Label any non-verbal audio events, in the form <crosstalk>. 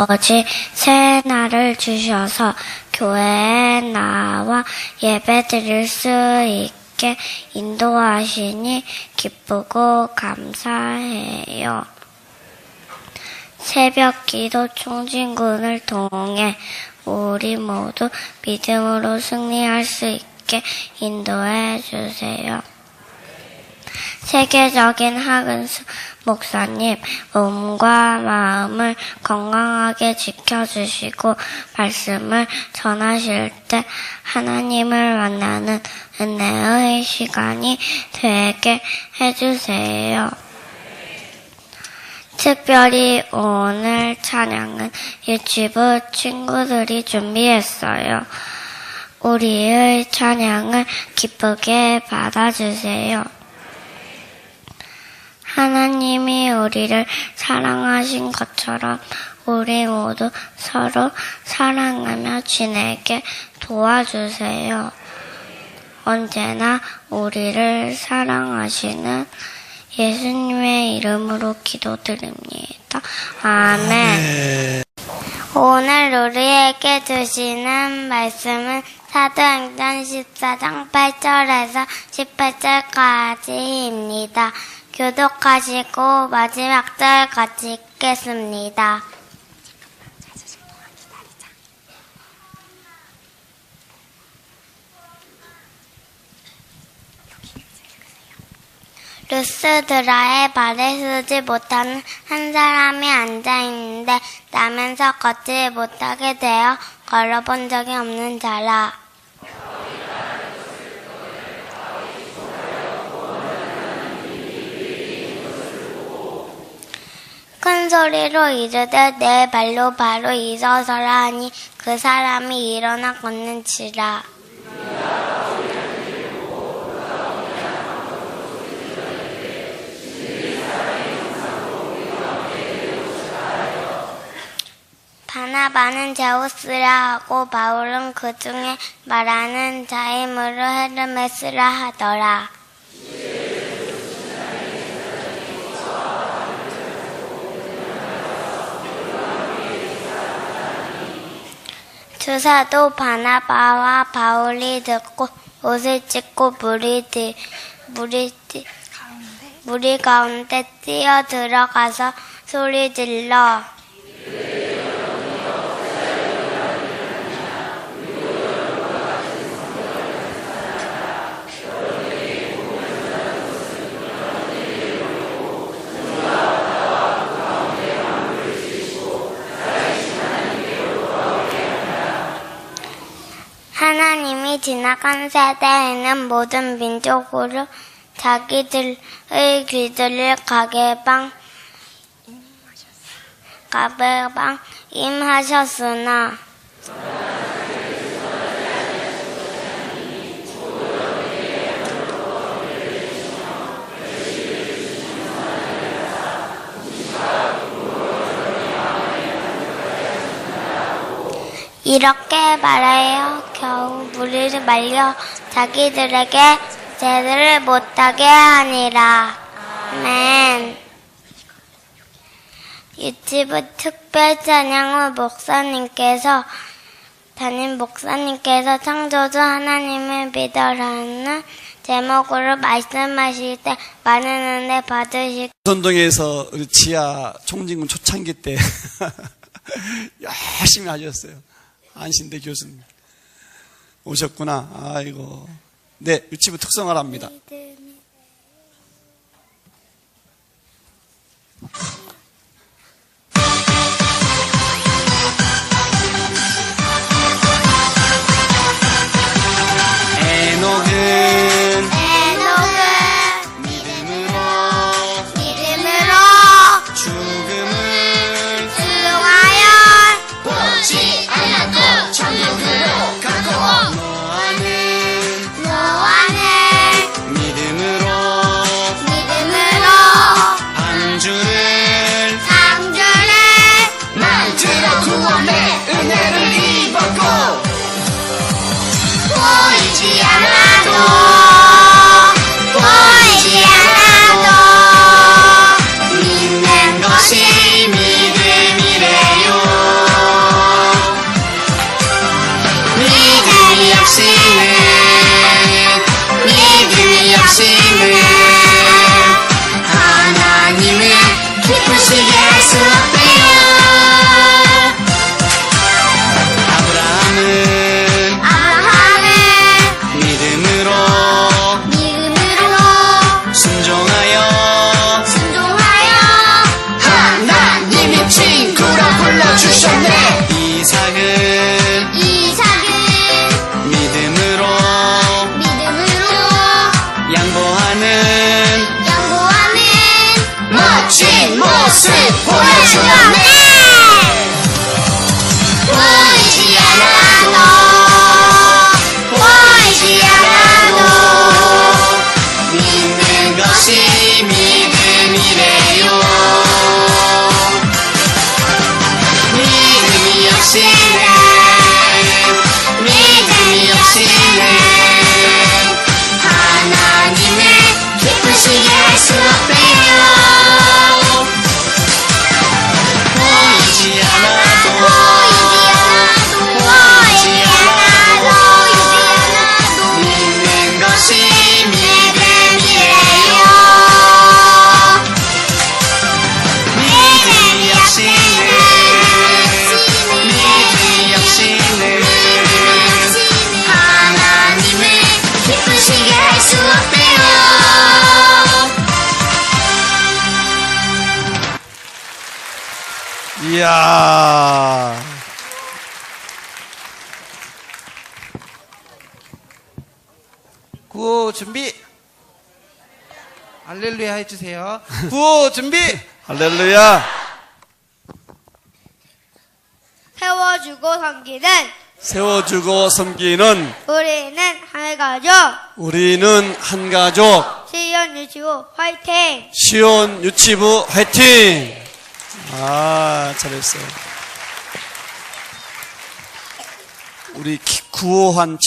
아버지 새 날을 주셔서 교회에 나와 예배 드릴 수 있게 인도하시니 기쁘고 감사해요. 새벽 기도 총진군을 통해 우리 모두 믿음으로 승리할 수 있게 인도해 주세요. 세계적인 하근수 목사님, 몸과 마음을 건강하게 지켜주시고, 말씀을 전하실 때 하나님을 만나는 은혜의 시간이 되게 해주세요. 특별히 오늘 찬양은 유치부 친구들이 준비했어요. 우리의 찬양을 기쁘게 받아주세요. 하나님이 우리를 사랑하신 것처럼 우리 모두 서로 사랑하며 지내게 도와주세요. 언제나 우리를 사랑하시는 예수님의 이름으로 기도드립니다. 아멘. 오늘 우리에게 주시는 말씀은 사도행전 14장 8절에서 18절까지입니다. 교독하시고 마지막 절 같이 읽겠습니다. 루스드라의 발에 서지 못하는 한 사람이 앉아 있는데 나면서 걷지 못하게 되어 걸어본 적이 없는 자라. 큰 소리로 이르되 내 발로 바로 일어서라 하니 그 사람이 일어나 걷는지라. 바나바는 제우스라 하고 바울은 그 중에 말하는 자임으로 헤르메스라 하더라. 주사도 바나바와 바울이 듣고 옷을 찢고 물이 디, 물이 디, 물이 가운데 뛰어 들어가서 소리 질러 하나님이 지나간 세대에는 모든 민족으로 자기들의 귀들을 가게방 가게방 임하셨으나 이렇게 말하여 겨우 무리를 말려 자기들에게 제대를 못하게 하니라. 아멘. 유치부 특별 찬양 후 목사님께서 담임 목사님께서 창조주 하나님을 믿어라는 제목으로 말씀하실 때 많은 은혜 받으시고 선동에서 우리 지하 총진군 초창기 때 <laughs> 열심히 하셨어요. 안신대 교수님 오셨구나. 아이고. 네, 유치부 특성을 합니다. shit. 이야. 구호 준비. 할렐루야 해주세요. 구호 준비. <laughs> 할렐루야. 세워주고 섬기는 세워주고 섬기는 우리는 한 가족 우리는 한 가족. 시연 유치고 화이팅! 시온 유치부 화이팅! 아, 잘했어요. 우리 기- 구호한 친구.